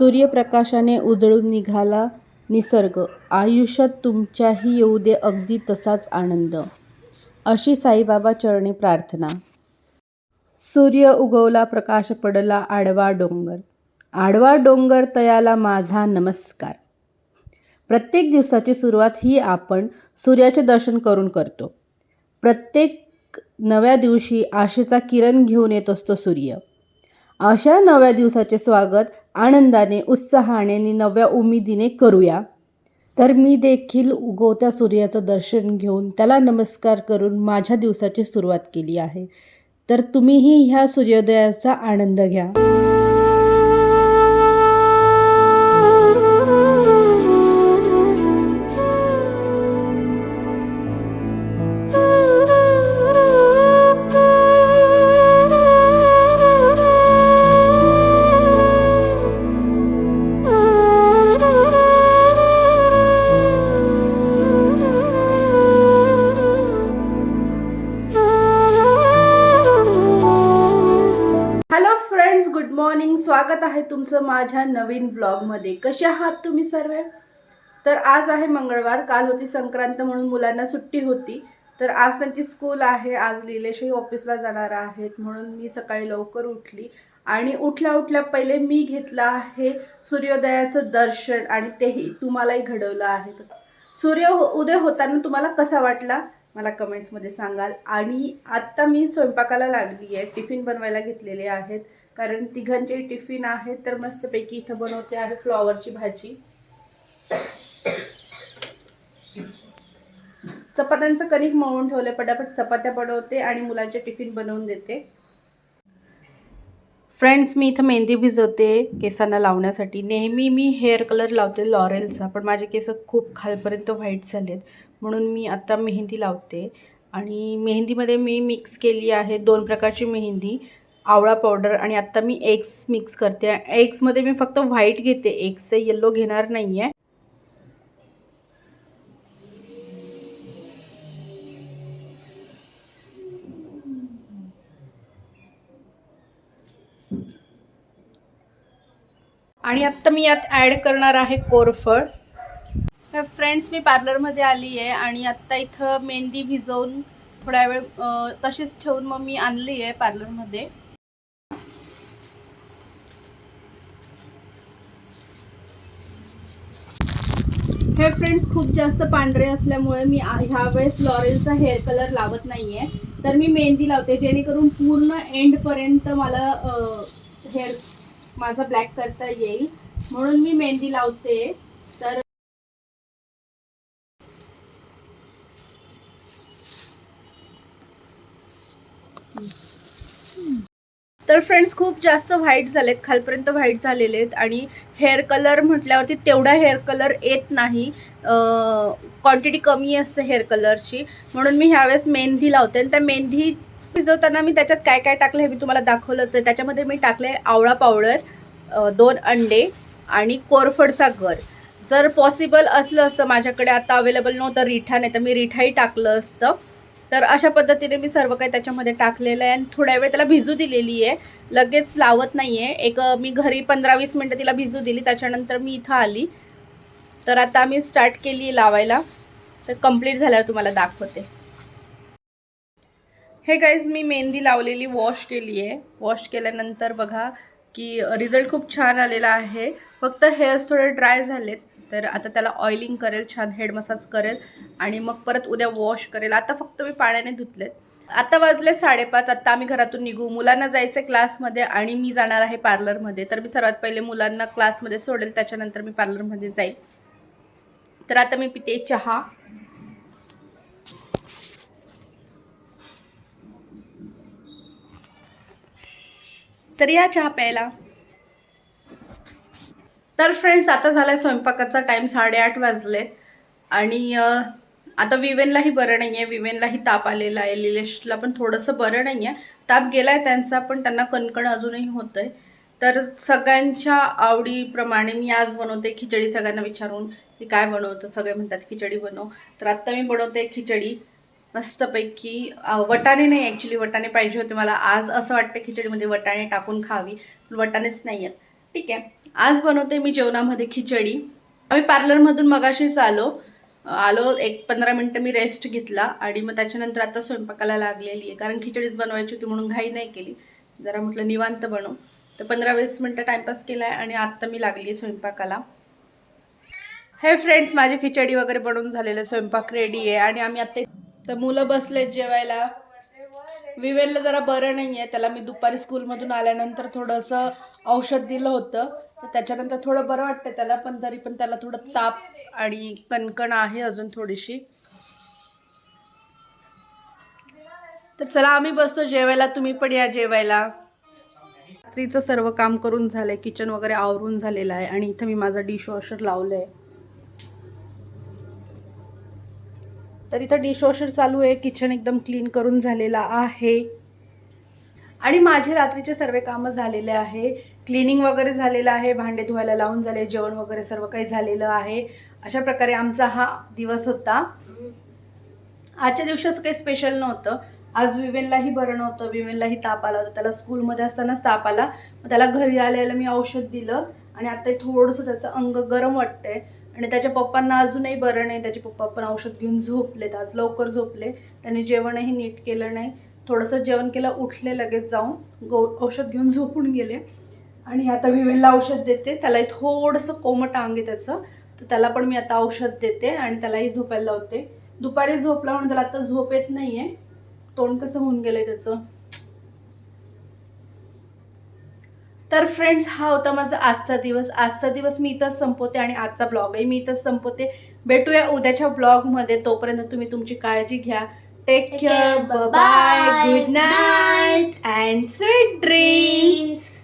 सूर्यप्रकाशाने उजळून निघाला निसर्ग. आयुष्यात तुमच्याही येऊ दे अगदी तसाच आनंद. अशी साईबाबा चरणी प्रार्थना. सूर्य उगवला प्रकाश पडला आडवा डोंगर. आडवा डोंगर तयाला माझा नमस्कार. प्रत्येक दिवसाची सुरुवात ही आपण सूर्याचे दर्शन करून करतो. प्रत्येक नव्या दिवशी आशेचा किरण घेऊन येत असतो सूर्य. अशा नव्या दिवसाचे स्वागत आनंदाने उत्साहाने आणि नव्या उमेदीने करूया. तर मी देखील उगवत्या सूर्याचं दर्शन घेऊन त्याला नमस्कार करून माझ्या दिवसाची सुरुवात केली आहे. तर तुम्हीही ह्या सूर्योदयाचा आनंद घ्या. मॉर्निंग स्वागत आहे तुमचं माझ्या नवीन ब्लॉगमध्ये. कसे आहात तुम्ही सर्व? तर आज आहे मंगळवार काल होती संक्रांत म्हणून मुलांना सुट्टी होती. तर आज त्यांची स्कूल आहे आज लिलेशही ऑफिसला जाणार आहेत म्हणून मी सकाळी लवकर उठली. आणि उठल्या उठल्या पहिले मी घेतलं आहे सूर्योदयाचं दर्शन आणि तेही तुम्हालाही घडवलं आहे. सूर्य हो- उदय होताना तुम्हाला कसा वाटला? मला कमेंट्समध्ये सांगाल. आणि आत्ता मी स्वयंपाकाला लागली आहे टिफिन बनवायला घेतलेले आहेत. कारण तिघांचे टिफिन आहेत तर मस्तपैकी इथं बनवते आहे फ्लॉवरची भाजी. चपात्यांचं कणिक मळून ठेवले पटापट चपात्या बनवते आणि मुलांचे टिफिन बनवून देते. फ्रेंड्स मी इथं मेहंदी भिजवते केसांना लावण्यासाठी. नेहमी मी हेअर कलर लावते लॉरेलचा पण माझे केस खूप खालपर्यंत व्हाईट झालेत. म्हणून मी आत्ता मेहंदी लावते. आणि मेहंदीमध्ये मी मिक्स केली आहे दोन प्रकारची मेहंदी. आवळा पावडर आणि आत्ता मी एग्स मिक्स करते. एग्समध्ये मी फक्त व्हाईट घेते. एग्सचं येल्लो घेणार नाही आहे आणि आत्ता मी यात ॲड करणार आहे कोरफड. फ्रेंड्स मी पार्लरमध्ये आली आहे आणि आत्ता इथं मेहंदी भिजवून थोड्या वेळ तशीच ठेवून मग मी आणली आहे पार्लरमध्ये हे फ्रेंड्स खूप जास्त पांढरे असल्यामुळे मी ह्यावेळेस लॉरेलचा हेअर कलर लावत नाही आहे तर मी मेहंदी लावते जेणेकरून पूर्ण एंडपर्यंत मला हेअर माझा ब्लॅक करता येईल. म्हणून मी मेहंदी लावते तर तर फ्रेंड्स खूप जास्त व्हाईट झालेत खालपर्यंत व्हाईट झालेले आहेत आणि हेअर कलर म्हटल्यावरती तेवढा हेअर कलर येत नाही. क्वांटिटी कमी असते हेअर कलरची म्हणून मी ह्यावेळेस मेहंदी लावते आणि त्या मेहंदी भिजवताना मी त्याच्यात काय काय टाकलं हे मी तुम्हाला दाखवलंच आहे. त्याच्यामध्ये मी टाकले आवळा पावडर दोन अंडे आणि कोरफडचा घर. जर पॉसिबल असलं असतं माझ्याकडे आता अवेलेबल नव्हतं रिठा नाही तर मी रिठाही टाकलं असतं. तर अशा पद्धतीने मी सर्व काही त्याच्यामध्ये टाकलेलं आहे आणि थोड्या वेळ त्याला भिजू दिलेली आहे. लगेच लावत नाही आहे एक मी घरी पंधरा वीस मिनटं तिला भिजू दिली. त्याच्यानंतर मी इथं आली. तर आता मी स्टार्ट केली आहे लावायला. तर कंप्लीट झाल्यावर तुम्हाला दाखवते. हे गाईज मी मेहंदी लावलेली वॉश केली आहे. वॉश केल्यानंतर बघा की रिझल्ट खूप छान आलेला आहे. फक्त हेअर्स थोडे ड्राय झालेत. तर आता त्याला ऑइलिंग करेल छान हेड मसाज करेल आणि मग परत उद्या वॉश करेल. आता फक्त मी पाण्याने धुतलेत. आता वाजले साडेपाच आत्ता आम्ही घरातून निघू. मुलांना जायचं क्लासमध्ये आणि मी जाणार आहे पार्लरमध्ये तर मी सर्वात पहिले मुलांना क्लासमध्ये सोडेल त्याच्यानंतर मी पार्लरमध्ये जाईल. तर आता मी पिते चहा. तर या चहा प्यायला. तर फ्रेंड्स आता झालाय स्वयंपाकाचा टाईम साडेआठ वाजले आणि आता विवेनलाही बरं नाही आहे विवेनलाही ताप आलेला आहे. लिलेशला पण थोडंसं बरं नाही आहे ताप गेला आहे त्यांचा पण त्यांना कणकण अजूनही होतं आहे तर सगळ्यांच्या आवडीप्रमाणे मी आज बनवते खिचडी. सगळ्यांना विचारून की काय बनवतं सगळे म्हणतात खिचडी बनव. तर आत्ता मी बनवते खिचडी. मस्तपैकी वटाणे नाही ॲक्च्युली वटाणे पाहिजे होते मला. आज असं वाटतं खिचडीमध्ये वटाणे टाकून खावी. पण वटाणेच नाही आहेत ठीक आहे. आज बनवते मी जेवणामध्ये खिचडी. आम्ही पार्लरमधून मगाशीच आलो. आलो एक पंधरा मिनटं मी रेस्ट घेतला आणि मग त्याच्यानंतर आता स्वयंपाकाला लागलेली आहे. कारण खिचडीच बनवायची होती म्हणून घाई नाही केली. जरा म्हटलं निवांत बनव. तर पंधरा वीस मिनटं टाईमपास केला आहे आणि आत्ता मी लागली आहे स्वयंपाकाला. हे फ्रेंड्स माझी खिचडी वगैरे बनवून झालेलं स्वयंपाक रेडी आहे आणि आम्ही आता तर मुलं बसलेत जेवायला. विवेलला जरा बरं नाही आहे त्याला मी दुपारी स्कूलमधून आल्यानंतर थोडंसं औषध दिलं होतं. तर त्याच्यानंतर थोडं बरं वाटतं त्याला पण तरी पण त्याला थोडं ताप आणि कणकण आहे अजून थोडीशी. तर चला आम्ही बसतो जेवायला. तुम्ही पण या जेवायला. रात्रीचं सर्व काम करून झालंय किचन वगैरे आवरून झालेलं आहे. आणि इथं मी माझं डिशवॉशर लावलं आहे तर इथं डिशवॉशर चालू आहे. किचन एकदम क्लीन करून झालेलं आहे. आणि माझे रात्रीचे सर्व कामं झालेले आहे. क्लिनिंग वगैरे झालेलं आहे भांडे धुवायला लावून झाले जेवण वगैरे सर्व काही झालेलं आहे. अशा प्रकारे आमचा हा दिवस होता. आजच्या दिवशीच काही स्पेशल नव्हतं. आज विवेनलाही बरं नव्हतं विवेनलाही ताप आला होता. त्याला स्कूलमध्ये असतानाच ताप आला. मग त्याला घरी आल्याला मी औषध दिलं आणि आता थोडंसं त्याचं अंग गरम वाटतंय. आणि त्याच्या पप्पांना अजूनही बरं नाही. त्याचे पप्पा पण औषध घेऊन झोपलेत. आज लवकर झोपले. त्यांनी जेवणही नीट केलं नाही. थोडंसं जेवण केलं उठले लगेच जाऊन गो औषध घेऊन झोपून गेले. आणि आता विवेनला औषध देते. त्यालाही थोडंसं कोमट अंग आहे त्याचं. तर त्याला पण मी आता औषध देते आणि त्यालाही झोपायला लावते. दुपारी झोपला म्हणून त्याला आता झोप येत नाही आहे तोंड कसं होऊन गेलंय त्याचं. तर फ्रेंड्स हा होता माझा आजचा दिवस. आजचा दिवस मी इथंच संपवते आणि आजचा ब्लॉगही मी इथंच संपवते. भेटूया उद्याच्या ब्लॉगमध्ये तोपर्यंत तुम्ही तुमची काळजी घ्या. Take, care. Bye bye. Good night and sweet dreams. dreams.